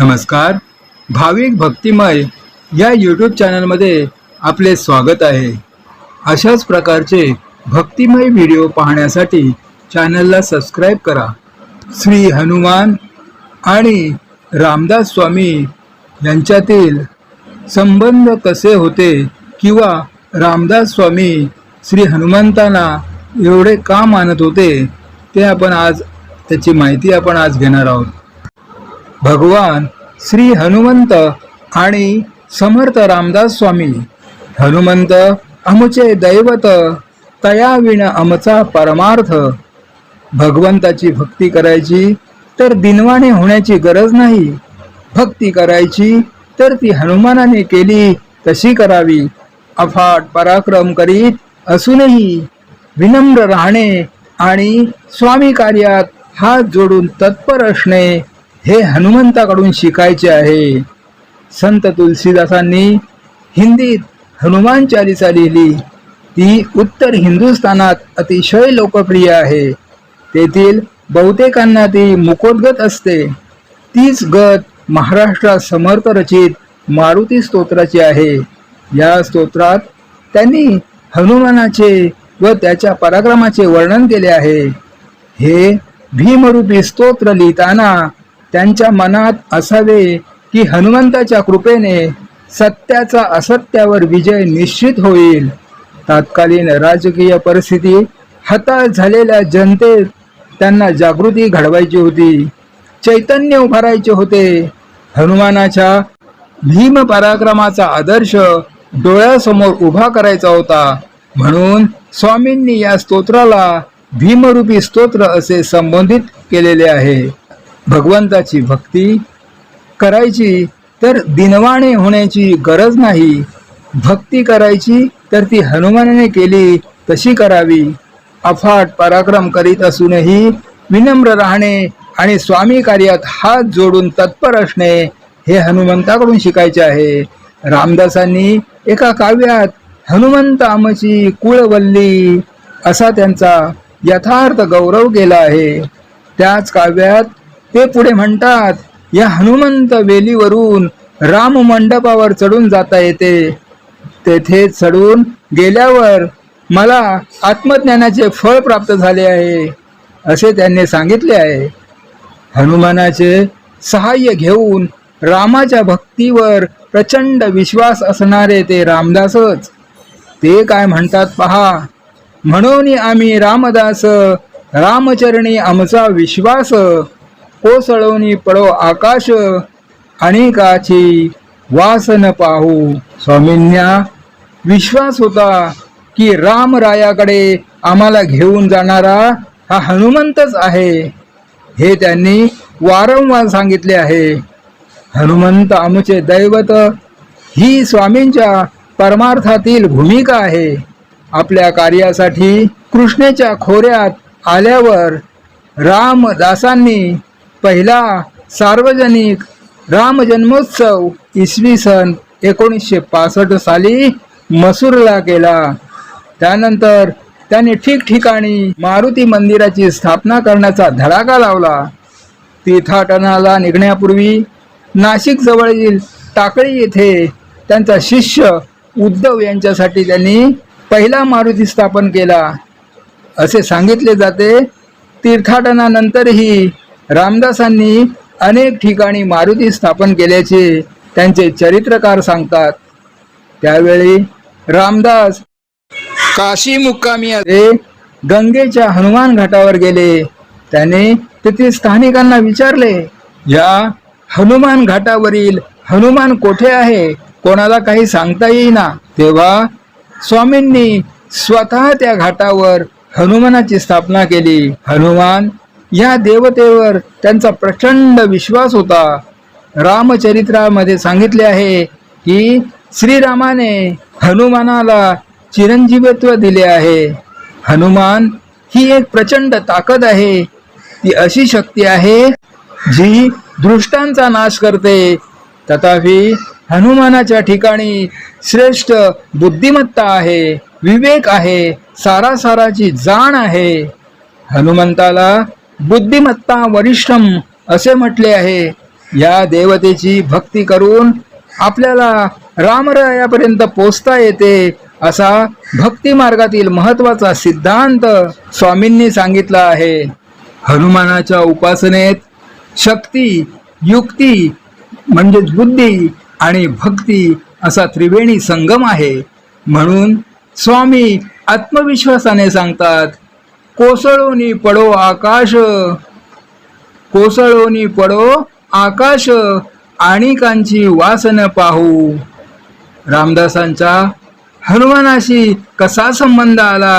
नमस्कार. भाविक भक्तिमय या यूट्यूब चॅनलमध्ये आपले स्वागत आहे. अशाच प्रकारचे भक्तिमय व्हिडिओ पाहण्यासाठी चॅनलला सबस्क्राईब करा. श्री हनुमान आणि रामदास स्वामी यांच्यातील संबंध कसे होते किंवा रामदास स्वामी श्री हनुमंतांना एवढे का मानत होते ते आपण आज त्याची माहिती आपण आज घेणार आहोत. भगवान श्री हनुमंत आणि समर्थ रामदास स्वामी. हनुमंत आमचे दैवत तया विण आमचा परमार्थ. भगवंताची भक्ती करायची तर दिनवाने होण्याची गरज नाही. भक्ती करायची तर ती हनुमानाने केली तशी करावी. अफाट पराक्रम करीत असूनही विनम्र राहणे आणि स्वामी कार्यात हात जोडून तत्पर असणे हे हनुमंताकडून शिकायचे आहे. संत तुलसीदासांनी हिंदीत हनुमान चालिसा लिहिली. ती उत्तर हिंदुस्थानात अतिशय लोकप्रिय आहे. तेथील बहुतेकांना ती मुकोदगत असते. तीच गत महाराष्ट्रात समर्थ रचित मारुती स्तोत्राची आहे. या स्तोत्रात त्यांनी हनुमानाचे व त्याच्या पराक्रमाचे वर्णन केले आहे. हे भीमरूपी स्तोत्र लिहिताना त्यांच्या मनात असावे की हनुमंताच्या कृपेने सत्याचा असत्यावर विजय निश्चित होईल. तात्कालीन राजकीय परिस्थिती हताश झालेल्या जनतेत त्यांना जागृती घडवायची होती. चैतन्य उभारायचे होते. हनुमानाच्या भीम पराक्रमाचा आदर्श डोळ्यासमोर उभा करायचा होता. म्हणून स्वामींनी या स्तोत्राला भीमरूपी स्तोत्र असे संबोधित केलेले आहे. भगवंताची भक्ती करायची तर दिनवाणे होण्याची गरज नाही. भक्ती करायची तर ती हनुमानाने केली तशी करावी. अफाट पराक्रम करीत असूनही विनम्र राहणे आणि स्वामी कार्यात हात जोडून तत्पर असणे हे हनुमंताकडून शिकायचे आहे. रामदासांनी एका काव्यात हनुमंत आमची कुळवल्ली असा त्यांचा यथार्थ गौरव केला आहे. त्याच काव्यात ते पुढे म्हणतात या हनुमंत वेलीवरून राम मंडपावर चढून जाता येते. तेथे चढून गेल्यावर मला आत्मज्ञानाचे फळ प्राप्त झाले आहे असे त्यांनी सांगितले आहे. हनुमानाचे सहाय्य घेऊन रामाच्या भक्तीवर प्रचंड विश्वास असणारे ते रामदासच. ते काय म्हणतात पहा म्हणून आम्ही रामदास रामचरणी आमचा विश्वास कोसळवणी पडो आकाश अनेकाची वासन पाहू. स्वामींना विश्वास होता की रामरायाकडे आम्हाला घेऊन जाणारा हा हनुमंतच आहे. हे त्यांनी वारंवार सांगितले आहे. हनुमंत आमचे दैवत ही स्वामींच्या परमार्थातील भूमिका आहे. आपल्या कार्यासाठी कृष्णेच्या खोऱ्यात आल्यावर रामदासांनी पहिला सार्वजनिक राम जन्मोत्सव इसवी सन एकोणीसशे पासष्ट साली मसूरला केला त्यानंतर त्यांनी ठिकठिकाणी मारुती मंदिराची स्थापना करण्याचा धडाका लावला. तीर्थाटनाला निघण्यापूर्वी नाशिक जवळील टाकळी येथे त्यांचा शिष्य उद्धव यांच्यासाठी त्यांनी पहिला मारुती स्थापन केला. असे सांगितले जाते तीर्थाटनानंतरही रामदासांनी अनेक ठिकाणी मारुती स्थापन केल्याचे त्यांचे चरित्रकार सांगतात. त्यावेळी रामदास काशी मुक्कामी गंगेच्या हनुमान घाटावर गेले. त्याने तेथील स्थानिकांना विचारले या हनुमान घाटावरील हनुमान कोठे आहे? कोणाला काही सांगता येईना. तेव्हा स्वामींनी स्वतः त्या घाटावर हनुमानाची स्थापना केली. हनुमान या देवतेवर त्यांचा प्रचंड विश्वास होता. रामचरित्रामध्ये सांगितले आहे की श्रीरामाने हनुमानाला चिरंजीवत्व दिले आहे. हनुमान ही एक प्रचंड ताकद आहे. ती अशी शक्ती आहे जी दृष्टांचा नाश करते. तथापि हनुमानाच्या ठिकाणी श्रेष्ठ बुद्धिमत्ता आहे विवेक आहे सारासाराची जाण आहे. हनुमंताला बुद्धिमत्ता वरिष्ठम असे म्हटले आहे. या देवतेची भक्ती करून आपल्याला रामरायापर्यंत पोचता येते असा भक्ती मार्गातील महत्त्वाचा सिद्धांत स्वामींनी सांगितला आहे. हनुमानाच्या उपासनेत शक्ती युक्ती म्हणजेच बुद्धी आणि भक्ती असा त्रिवेणी संगम आहे. म्हणून स्वामी आत्मविश्वासाने सांगतात कोसळोनी पडो आकाश. कोसळोनी पडो आकाश. आणिकांची वासन पाहू. रामदासांचा हनुमानाशी कसा संबंध आला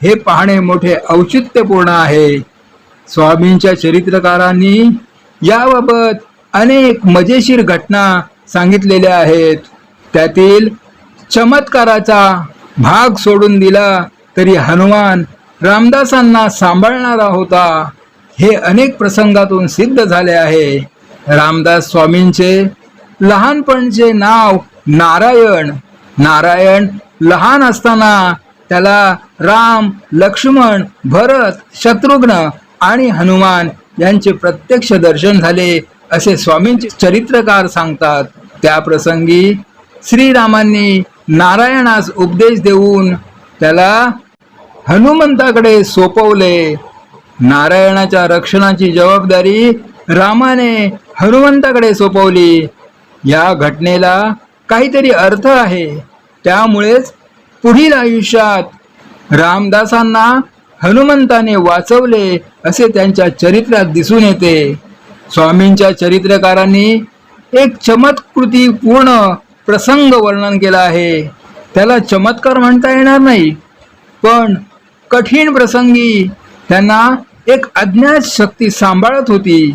हे पाहणे मोठे औचित्यपूर्ण आहे. स्वामींच्या चरित्रकारांनी याबाबत अनेक मजेशीर घटना सांगितलेल्या आहेत. त्यातील चमत्काराचा भाग सोडून दिला तरी हनुमान रामदासांना सांभाळणारा होता. हे अनेक प्रसंगातून सिद्ध झाले आहे. रामदास स्वामींचे लहानपणचे नाव नारायण. नारायण लहान असताना त्याला राम लक्ष्मण भरत शत्रुघ्न आणि हनुमान यांचे प्रत्यक्ष दर्शन झाले असे स्वामींचे चरित्रकार सांगतात. त्या प्रसंगी श्रीरामांनी नारायणास उपदेश देऊन त्याला हनुमंताकडे सोपवले. नारायणाच्या रक्षणाची जबाबदारी रामाने हनुमंताकडे सोपवली. या घटनेला काहीतरी अर्थ आहे. त्यामुळेच पुढील आयुष्यात रामदासांना हनुमंताने वाचवले असे त्यांच्या चरित्रात दिसून येते. स्वामींच्या चरित्रकारांनी एक चमत्कृती पूर्ण प्रसंग वर्णन केला आहे. त्याला चमत्कार म्हणता येणार नाही. पण कठीण प्रसंगी त्यांना एक अज्ञात शक्ती सांभाळत होती.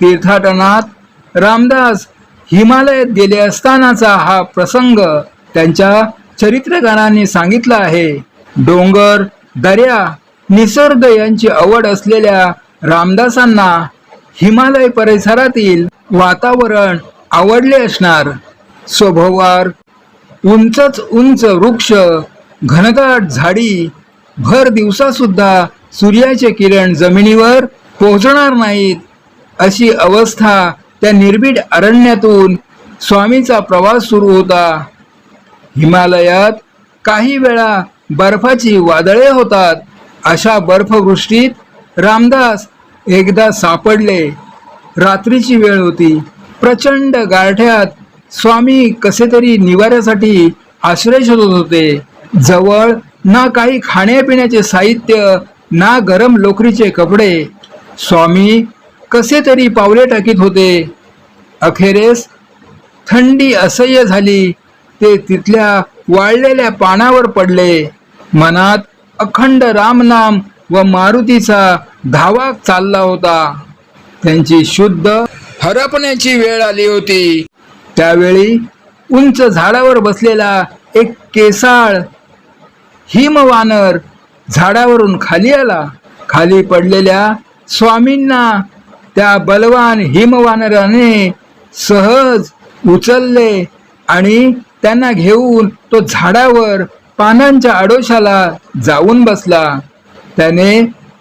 तीर्थाटनात रामदास हिमालयात गेले असतानाचा हा प्रसंग त्यांच्या चरित्रकारांनी सांगितला आहे. डोंगर दर्या निसर्ग यांची आवड असलेल्या रामदासांना हिमालय परिसरातील वातावरण आवडले असणार. स्वभोवार उंचच उंच वृक्ष घनदाट झाडी भर दिवसा सुद्धा सूर्याचे किरण जमिनीवर पोहोचणार नाहीत अशी अवस्था त्या निर्भीड अरण्यातून स्वामीचा प्रवास सुरू होता. हिमालयात काही वेळा बर्फाची वादळे होतात अशा बर्फवृष्टीत रामदास एकदा सापडले. रात्रीची वेळ होती. प्रचंड गारठ्यात स्वामी कसे तरी निवाऱ्यासाठी आश्रय शोधत होते. जवळ ना काही खाण्यापिण्याचे साहित्य ना गरम लोकरीचे कपडे. स्वामी कसे तरी पावले टाकीत होते. अखेरेस थंडी असह्य झाली. ते तिथल्या वाळलेल्या पानावर पडले. मनात अखंड रामनाम व मारुतीचा धावा चालला होता. त्यांची शुद्ध हरपण्याची वेळ आली होती. त्यावेळी उंच झाडावर बसलेला एक केसाळ हिमवानर झाडावरून खाली आला. खाली पडलेल्या स्वामींना त्या बलवान हिमवानराने सहज उचलले आणि त्यांना घेऊन तो झाडावर पानांच्या आडोशाला जाऊन बसला. त्याने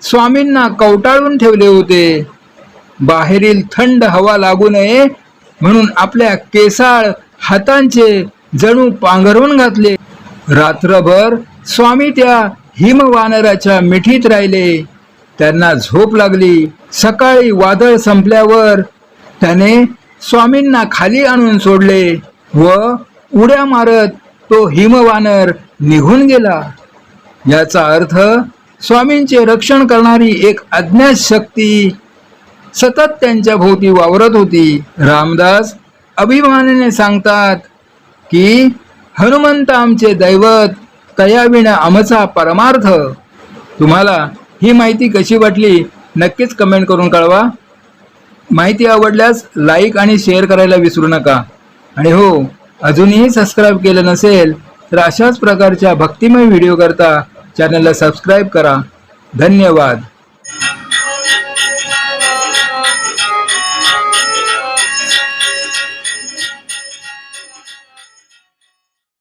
स्वामींना कवटाळून ठेवले होते. बाहेरील थंड हवा लागू नये म्हणून आपल्या केसाळ हातांचे जणू पांघरून घातले. रात्रभर स्वामी त्या हिमवानराच्या मिठीत राहिले. त्यांना झोप लागली. सकाळी वादळ संपल्यावर त्याने स्वामींना खाली आणून सोडले व उड्या मारत तो हिमवानर निघून गेला. याचा अर्थ स्वामींचे रक्षण करणारी एक अज्ञात शक्ती सतत त्यांच्या भोवती वावरत होती. रामदास अभिमानाने सांगतात की हनुमंत आमचे दैवत कयाविण आमचा परमार्थ? तुम्हाला ही माहिती कशी वाटली नक्कीच कमेंट करून कळवा. माहिती आवडल्यास लाईक आणि शेअर करायला विसरू नका. आणि हो अजूनही सबस्क्राईब केलं नसेल तर अशाच प्रकारच्या भक्तिमय व्हिडिओ करता चॅनलला सबस्क्राईब करा. धन्यवाद.